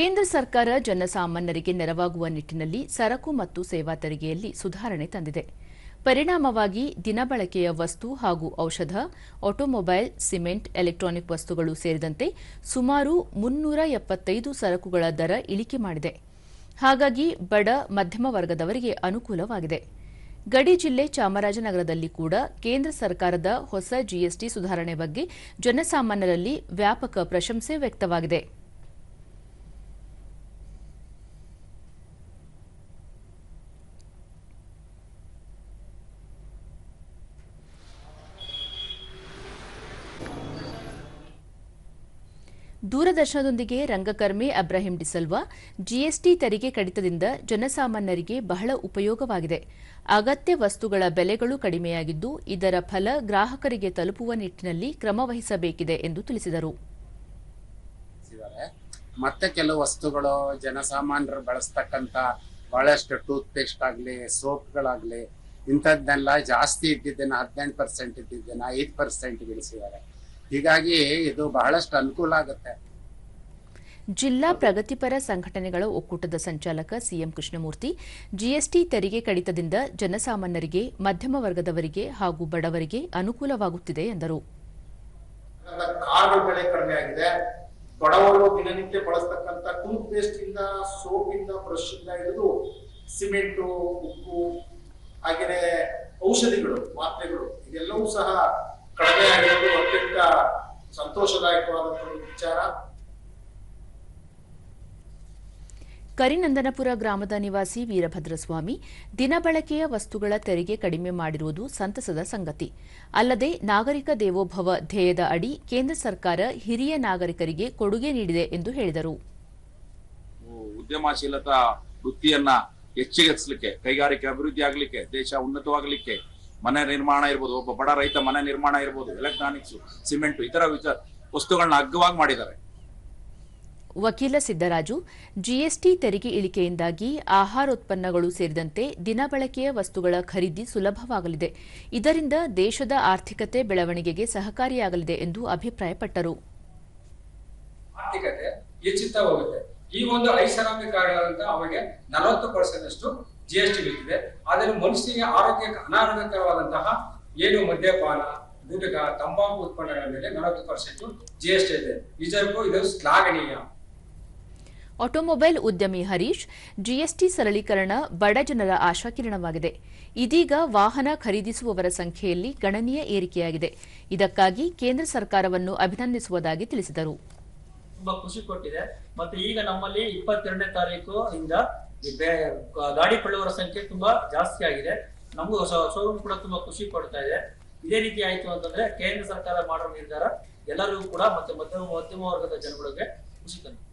ಕೇಂದ್ರ ಸರ್ಕಾರ ಜನಸಾಮಾನ್ಯರಿಗೆ ನೆರವಾಗುವ ನಿಟ್ಟಿನಲ್ಲಿ ಸರಕು ಮತ್ತು ಸೇವಾ ತೆರಿಗೆಯಲ್ಲಿ ಸುಧಾರಣೆ ತಂದಿದೆ. ಪರಿಣಾಮವಾಗಿ ದಿನಬಳಕೆಯ ವಸ್ತು ಹಾಗೂ ಔಷಧ, ಆಟೋಮೊಬೈಲ್, ಸಿಮೆಂಟ್, ಎಲೆಕ್ಟ್ರಾನಿಕ್ ವಸ್ತುಗಳು ಸೇರಿದಂತೆ ಸುಮಾರು ಮುನ್ನೂರ ಎಪ್ಪತ್ತೈದು ಸರಕುಗಳ ದರ ಇಳಿಕೆ ಮಾಡಿದೆ. ಹಾಗಾಗಿ ಬಡ, ಮಧ್ಯಮ ವರ್ಗದವರಿಗೆ ಅನುಕೂಲವಾಗಿದೆ. ಗಡಿ ಜಿಲ್ಲೆ ಚಾಮರಾಜನಗರದಲ್ಲಿ ಕೂಡ ಕೇಂದ್ರ ಸರ್ಕಾರದ ಹೊಸ ಜಿಎಸ್ಟಿ ಸುಧಾರಣೆ ಬಗ್ಗೆ ಜನಸಾಮಾನ್ಯರಲ್ಲಿ ವ್ಯಾಪಕ ಪ್ರಶಂಸೆ ವ್ಯಕ್ತವಾಗಿದೆ. ದೂರದರ್ಶನದೊಂದಿಗೆ ರಂಗಕರ್ಮಿ ಅಬ್ರಾಹಿಂ ಡಿಸಲ್ವಾ ಜಿಎಸ್ಟಿ ತೆರಿಗೆ ಕಡಿತದಿಂದ ಜನಸಾಮಾನ್ಯರಿಗೆ ಬಹಳ ಉಪಯೋಗವಾಗಿದೆ. ಅಗತ್ಯ ವಸ್ತುಗಳ ಬೆಲೆಗಳು ಕಡಿಮೆಯಾಗಿದ್ದು, ಇದರ ಫಲ ಗ್ರಾಹಕರಿಗೆ ತಲುಪುವ ನಿಟ್ಟಿನಲ್ಲಿ ಕ್ರಮ ವಹಿಸಬೇಕಿದೆ ಎಂದು ತಿಳಿಸಿದರು. ಮತ್ತೆ ಕೆಲವು ವಸ್ತುಗಳು ಜನಸಾಮಾನ್ಯರು ಬಳಸ್ತಕ್ಕಂತ ಬಹಳಷ್ಟು ಟೂತ್ ಪೇಸ್ಟ್ ಆಗ್ಲಿ, ಸೋಪ್ಗಳಾಗ್ಲಿ ಇಂಥದ್ದನ್ನೆಲ್ಲ ಜಾಸ್ತಿ ಇದ್ದಿದ್ದನ್ನ ಹದಿನೆಂಟು ಪರ್ಸೆಂಟ್ ಇದ್ದಿದ್ದನ್ನ ಐದು ಪರ್ಸೆಂಟ್ ಇಳಿಸಿದ್ದಾರೆ. ಹೀಗಾಗಿ ಇದು ಬಹಳಷ್ಟು ಅನುಕೂಲ ಆಗುತ್ತೆ. ಜಿಲ್ಲಾ ಪ್ರಗತಿಪರ ಸಂಘಟನೆಗಳ ಒಕ್ಕೂಟದ ಸಂಚಾಲಕ ಸಿಎಂ ಕೃಷ್ಣಮೂರ್ತಿ ಜಿಎಸ್ಟಿ ತೆರಿಗೆ ಕಡಿತದಿಂದ ಜನಸಾಮಾನ್ಯರಿಗೆ ಮಧ್ಯಮ ವರ್ಗದವರಿಗೆ ಹಾಗೂ ಬಡವರಿಗೆ ಅನುಕೂಲವಾಗುತ್ತಿದೆ ಎಂದರು. ಕಡಿಮೆ ಆಗಿದೆ. ಬಡವರು ದಿನನಿತ್ಯ ಬಳಸ್ತಕ್ಕಂಥ ಟೂತ್ ಪೇಸ್ಟ್ ಇಂದ ಸೋಪ್ ಇಂದ ಬ್ರಷ್ ಇಂದ ಹಿಡಿದು ಸಿಮೆಂಟು ಉಪ್ಪು ಹಾಗೆಯೇ ಔಷಧಿಗಳು ಮಾತ್ರೆಗಳು ಇದೆಲ್ಲವೂ ಸಹ ಕಡಿಮೆ ಆಗಿರೋದು ಅತ್ಯಂತ ಸಂತೋಷದಾಯಕವಾದಂತಹ ಒಂದು ವಿಚಾರ. ಕರಿನಂದನಪುರ ಗ್ರಾಮದ ನಿವಾಸಿ ವೀರಭದ್ರಸ್ವಾಮಿ ದಿನಬಳಕೆಯ ವಸ್ತುಗಳ ತೆರಿಗೆ ಕಡಿಮೆ ಮಾಡಿರುವುದು ಸಂತಸದ ಸಂಗತಿ. ಅಲ್ಲದೆ ನಾಗರಿಕ ದೇವೋಭವ ಧ್ಯೇಯದ ಅಡಿ ಕೇಂದ್ರ ಸರ್ಕಾರ ಹಿರಿಯ ನಾಗರಿಕರಿಗೆ ಕೊಡುಗೆ ನೀಡಿದೆ ಎಂದು ಹೇಳಿದರು. ಉದ್ಯಮಶೀಲತಾ ವೃತ್ತಿಯನ್ನ ಹೆಚ್ಚಿಗೆ ಕೈಗಾರಿಕೆ ಅಭಿವೃದ್ಧಿ ಆಗಲಿಕ್ಕೆ ದೇಶ ಉನ್ನತವಾಗಲಿಕ್ಕೆ ಮನೆ ನಿರ್ಮಾಣ ಇರ್ಬೋದು ಒಬ್ಬ ಬಡ ರೈತ ಮನೆ ನಿರ್ಮಾಣ ಇರ್ಬೋದು ಎಲೆಕ್ಟ್ರಾನಿಕ್ಸ್ ಸಿಮೆಂಟ್ ಇತರ ವಿಚಾರ ವಸ್ತುಗಳನ್ನ ಅಗ್ಗವಾಗಿ ಮಾಡಿದ್ದಾರೆ. ವಕೀಲ ಸಿದ್ದರಾಜು ಜಿಎಸ್ಟಿ ತೆರಿಗೆ ಇಳಿಕೆಯಿಂದಾಗಿ ಆಹಾರೋತ್ಪನ್ನಗಳು ಸೇರಿದಂತೆ ದಿನಬಳಕೆಯ ವಸ್ತುಗಳ ಖರೀದಿ ಸುಲಭವಾಗಲಿದೆ. ಇದರಿಂದ ದೇಶದ ಆರ್ಥಿಕತೆ ಬೆಳವಣಿಗೆಗೆ ಸಹಕಾರಿಯಾಗಲಿದೆ ಎಂದು ಅಭಿಪ್ರಾಯಪಟ್ಟರು. ಆರ್ಥಿಕತೆ ಹೆಚ್ಚುತ್ತಾ ಹೋಗುತ್ತೆ. ಈ ಒಂದು ಐಷಾರಾಮಿಕಾರಗಳಂತ ಅವರಿಗೆ ನಲವತ್ತು ಪರ್ಸೆಂಟ್ ಅಷ್ಟು ಜಿ ಎಸ್ ಟಿ ಬೀಳ್ತಿದೆ ಆದರೆ ಮನುಷ್ಯನಿಗೆ ಆರೋಗ್ಯಕ್ಕೆ ಅನಾರೋಗ್ಯಕರವಾದಂತಹ ಏನು ಮದ್ಯಪಾನ ಗುಟಕ ತಂಬಾಕು ಉತ್ಪನ್ನಗಳ ಮೇಲೆ ನಲವತ್ತು ಪರ್ಸೆಂಟ್ ಜಿ ಎಸ್ ಟಿ ಇದೆ. ನಿಜಕ್ಕೂ ಇದು ಶ್ಲಾಘನೀಯ. ಆಟೋಮೊಬೈಲ್ ಉದ್ಯಮಿ ಹರೀಶ್ ಜಿಎಸ್ಟಿ ಸರಳೀಕರಣ ಬಡ ಜನರ ಆಶಾಕಿರಣವಾಗಿದೆ ಇದೀಗ ವಾಹನ ಖರೀದಿಸುವವರ ಸಂಖ್ಯೆಯಲ್ಲಿ ಗಣನೀಯ ಏರಿಕೆಯಾಗಿದೆ. ಇದಕ್ಕಾಗಿ ಕೇಂದ್ರ ಸರ್ಕಾರವನ್ನು ಅಭಿನಂದಿಸುವುದಾಗಿ ತಿಳಿಸಿದರು. ತುಂಬಾ ಖುಷಿ ಕೊಟ್ಟಿದೆ. ಮತ್ತೆ ಈಗ ನಮ್ಮಲ್ಲಿ ಇಪ್ಪತ್ತೆರಡನೇ ತಾರೀಕು ಇಂದ ಗಾಡಿ ಕೊಳ್ಳುವವರ ಸಂಖ್ಯೆ ತುಂಬಾ ಜಾಸ್ತಿ ಆಗಿದೆ. ನಮಗೂ ಶೋರೂಮ್ ಕೂಡ ತುಂಬಾ ಖುಷಿ ಕೊಡ್ತಾ ಇದೆ. ಇದೇ ರೀತಿ ಆಯ್ತು ಅಂತಂದ್ರೆ ಕೇಂದ್ರ ಸರ್ಕಾರ ಮಾಡೋ ನಿರ್ಧಾರ ಎಲ್ಲರಿಗೂ ಕೂಡ ಮತ್ತೆ ಮಧ್ಯಮ ಮಧ್ಯಮ ವರ್ಗದ ಜನಗಳಿಗೆ ಖುಷಿ ತಂದಿದೆ.